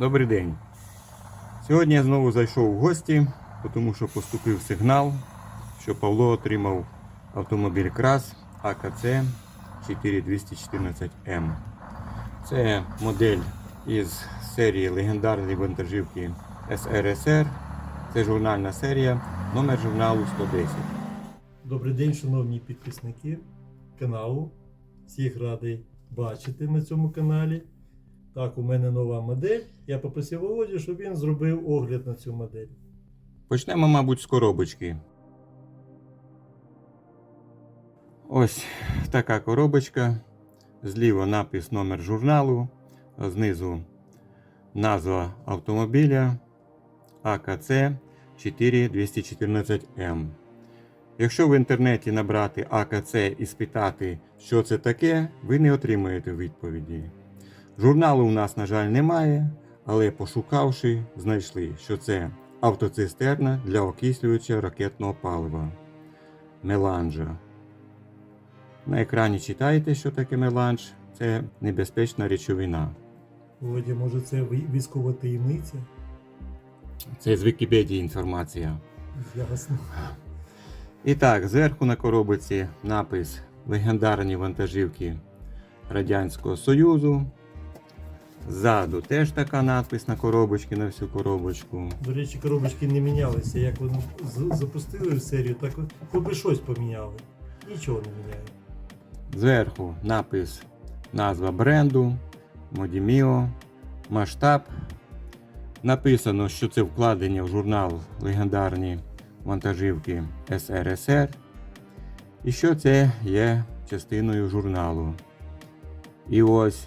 Добрий день. Сьогодні я знову зайшов в гості, тому що поступив сигнал, що Павло отримав автомобіль КРАС АКЦ 4214М. Це модель із серії легендарної вантажівки СРСР. Це журнальна серія, номер журналу 110. Добрий день, шановні підписники каналу. Всіх радий бачити на цьому каналі. Так, у мене нова модель. Я попросив Володю, щоб він зробив огляд на цю модель. Почнемо, мабуть, з коробочки. Ось така коробочка. Зліва напис номер журналу, знизу назва автомобіля АКЦ 4214М. Якщо в інтернеті набрати АКЦ і спитати, що це таке, ви не отримаєте відповіді. Журналу у нас, на жаль, немає, але пошукавши, знайшли, що це автоцистерна для окислювача ракетного палива. Меланжа. На екрані читаєте, що таке меланж. Це небезпечна речовина. Володя, може це військова таємниця? Це з Вікіпедії інформація. Ясно. І так, зверху на коробиці напис легендарні вантажівки Радянського Союзу. Ззаду теж така надпис на коробочці, на всю коробочку. До речі, коробочки не мінялися. Як вони запустили в серію, так хоч би щось поміняли. Нічого не міняють. Зверху напис назва бренду, Модіміо, масштаб. Написано, що це вкладення в журнал легендарні вантажівки СРСР. І що це є частиною журналу. І ось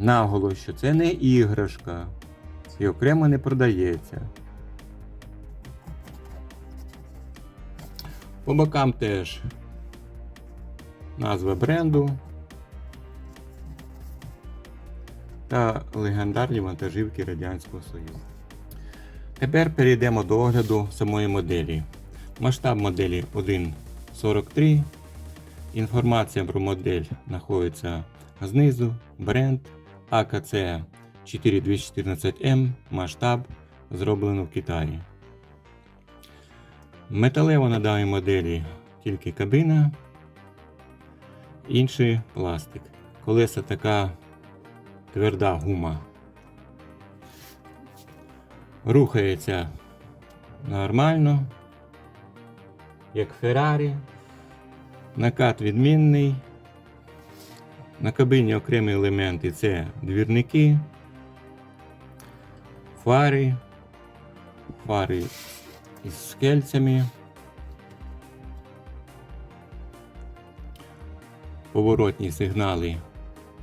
наголос, що це не іграшка і окремо не продається. По бокам теж назва бренду та легендарні вантажівки Радянського Союзу. Тепер перейдемо до огляду самої моделі. Масштаб моделі 1.43. Інформація про модель знаходиться знизу. Бренд АКЦ 4214М. Масштаб зроблено в Китаї. Металево на даній моделі тільки кабина, інший пластик. Колеса така тверда гума. Рухається нормально, як Феррарі. Накат відмінний. На кабині окремі елементи це двірники, фари, фари із скельцями. поворотні сигнали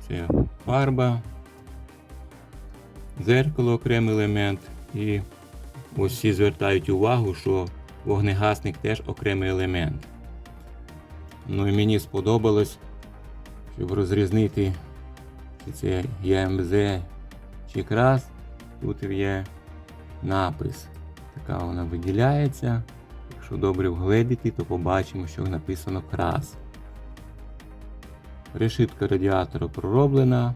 це фарба, дзеркало окремий елемент. І всі звертають увагу, що вогнегасник теж окремий елемент. Ну і мені сподобалось, щоб розрізнити, чи це ЄМЗ чи крас. Тут є напис. Така вона виділяється. Якщо добре вгледіти, то побачимо, що написано крас. Решітка радіатора пророблена.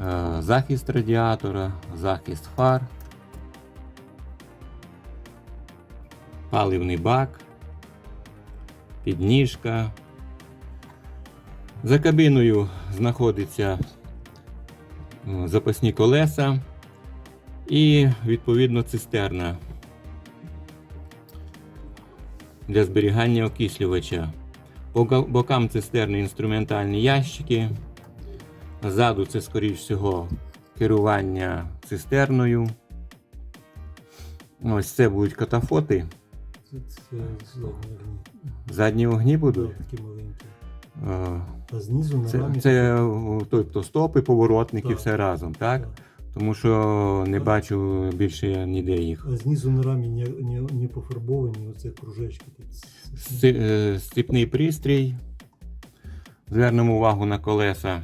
Е, Захист радіатора, захист фар. Паливний бак. Підніжка. За кабіною знаходиться е, запасні колеса і відповідно цистерна для зберігання окислювача. По бокам цистерни інструментальні ящики. Ззаду це, скоріш всього, керування цистерною. Ось це будуть катафоти. Це, це задні огні. Задні огні будуть. Такі маленькі. Е, А знизу на Це, рамі. це тобто стопи, поворотники, Так. все разом, так? Тому що не бачу більше ніде їх. А знизу на рамі не, не, не пофарбовані оце кружечки. такі. Сці- е, пристрій. Звернемо увагу на колеса.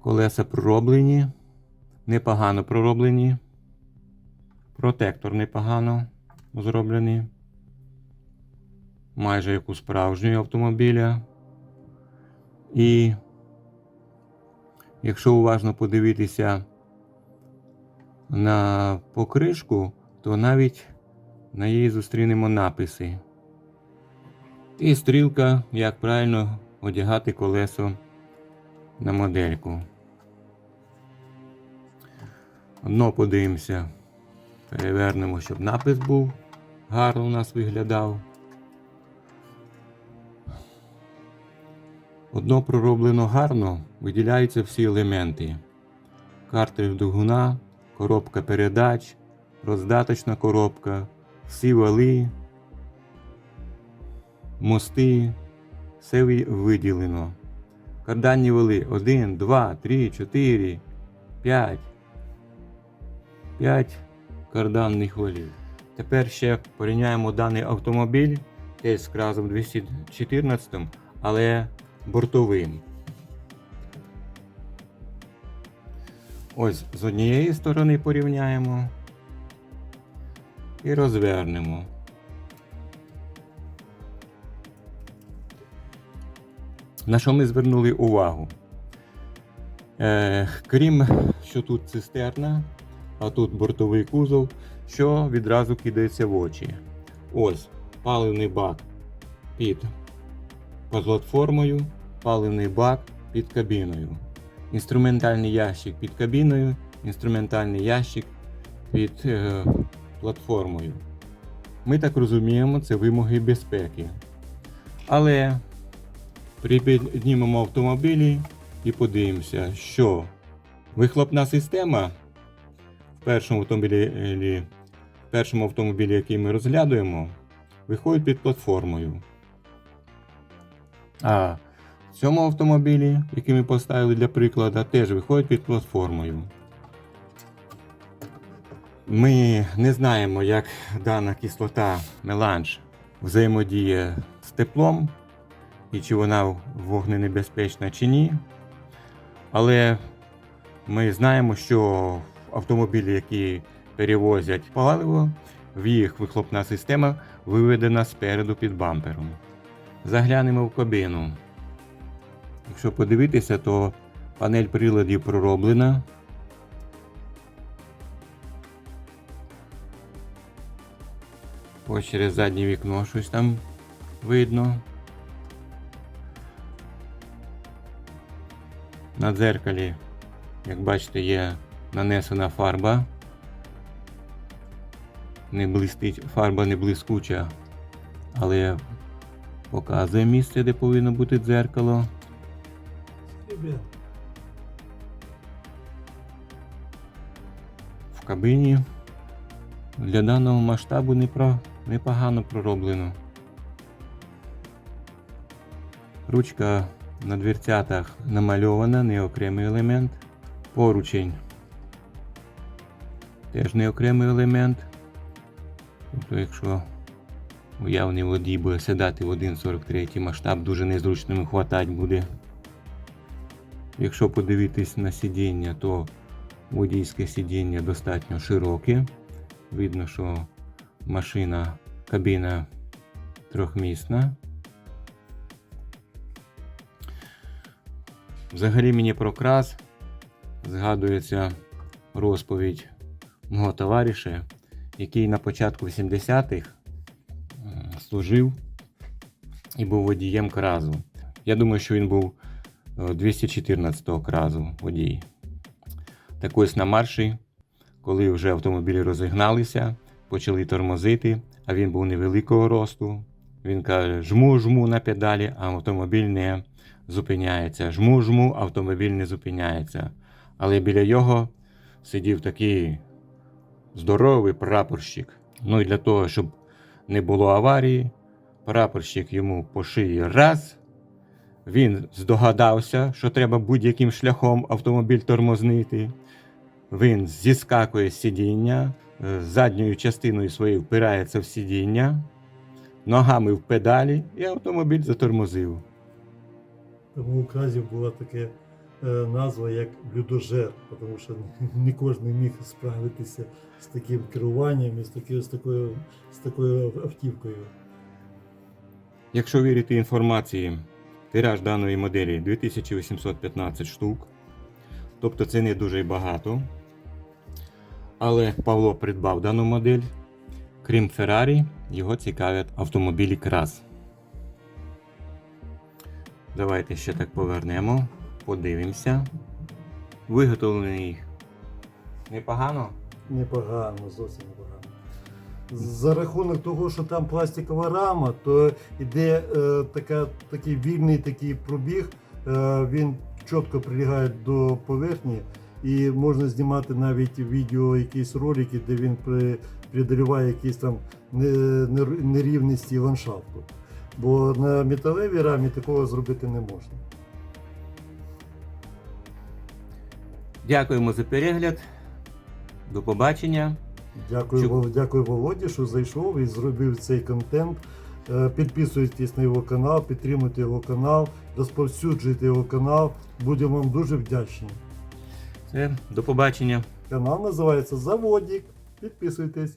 Колеса пророблені. Непогано пророблені. Протектор непогано зроблений. Майже як у справжнього автомобіля. І Якщо уважно подивитися на покришку, то навіть на її зустрінемо написи. І стрілка, як правильно одягати колесо на модельку. Одно подивимося. Перевернемо, щоб напис був гарно у нас виглядав. Одно пророблено гарно, виділяються всі елементи. Картридж двигуна, коробка передач, роздаточна коробка, всі вали, мости, все виділено. Карданні вали 1, 2, 3, 4, 5. 5 карданних валів. Тепер ще порівняємо даний автомобіль теж з кразом 214, але бортовим. Ось з однієї сторони порівняємо і розвернемо. На що ми звернули увагу? Е, крім що тут цистерна, а тут бортовий кузов, що відразу кидається в очі. Ось паливний бак під платформою, паливний бак під кабіною. Інструментальний ящик під кабіною, інструментальний ящик під е, платформою. Ми так розуміємо, це вимоги безпеки. Але піднімемо автомобілі і подивимося, що вихлопна система в першому автомобілі, в першому автомобілі, який ми розглядуємо, виходить під платформою. А в цьому автомобілі, який ми поставили для прикладу, теж виходить під платформою. Ми не знаємо, як дана кислота меланж взаємодіє з теплом і чи вона вогненебезпечна чи ні. Але ми знаємо, що автомобілі, які перевозять паливо, в їх вихлопна система виведена спереду під бампером. Заглянемо в кабіну. Якщо подивитися, то панель приладів пророблена. Ось через заднє вікно щось там видно. На дзеркалі, як бачите, є нанесена фарба. Не блистить, фарба не блискуча, але показує місце, де повинно бути дзеркало. В кабині для даного масштабу непогано пророблено. Ручка на дверцятах намальована, не окремий елемент. Поручень теж не окремий елемент. Тобто, якщо уявний водій буде сідати в 1,43 масштаб, дуже незручним хватать буде. Якщо подивитись на сидіння, то водійське сидіння достатньо широке. Видно, що машина, кабіна трьохмісна. Взагалі мені про крас згадується розповідь мого товариша, який на початку 80-х е, служив і був водієм кразу. Я думаю, що він був е, 214-го кразу водій. Так ось на марші, коли вже автомобілі розігналися, почали тормозити, а він був невеликого росту. Він каже: жму, жму на педалі, а автомобіль не зупиняється. Жму, жму, автомобіль не зупиняється. Але біля його сидів такий здоровий прапорщик. Ну і для того, щоб не було аварії, прапорщик йому по шиї раз. Він здогадався, що треба будь-яким шляхом автомобіль тормознити. Він зіскакує з сидіння, е, задньою частиною своєю впирається в сидіння, ногами в педалі, і автомобіль затормозив. Тому у кразів була така е, назва як блюдожер, тому що не кожен міг справитися з таким керуванням і з, такою, з, такою, з такою автівкою. Якщо вірити інформації, тираж даної моделі 2815 штук. Тобто це не дуже багато. Але Павло придбав дану модель. Крім Феррарі, його цікавлять автомобілі крас. Давайте ще так повернемо, подивимося. Виготовлений непогано. Непогано, зовсім непогано. За рахунок того, що там пластикова рама, то йде е, така, такий вільний такий пробіг, е, він чітко прилягає до поверхні, і можна знімати навіть відео, якісь ролики, де він при, преодоліває якісь там нерівності ландшафту. Бо на металевій рамі такого зробити не можна. Дякуємо за перегляд. До побачення. Дякую, Чу- дякую Володі, що зайшов і зробив цей контент. Е, Підписуйтесь на його канал, підтримуйте його канал, розповсюджуйте його канал. Будемо вам дуже вдячні. Все, до побачення. Канал називається Заводік. Підписуйтесь.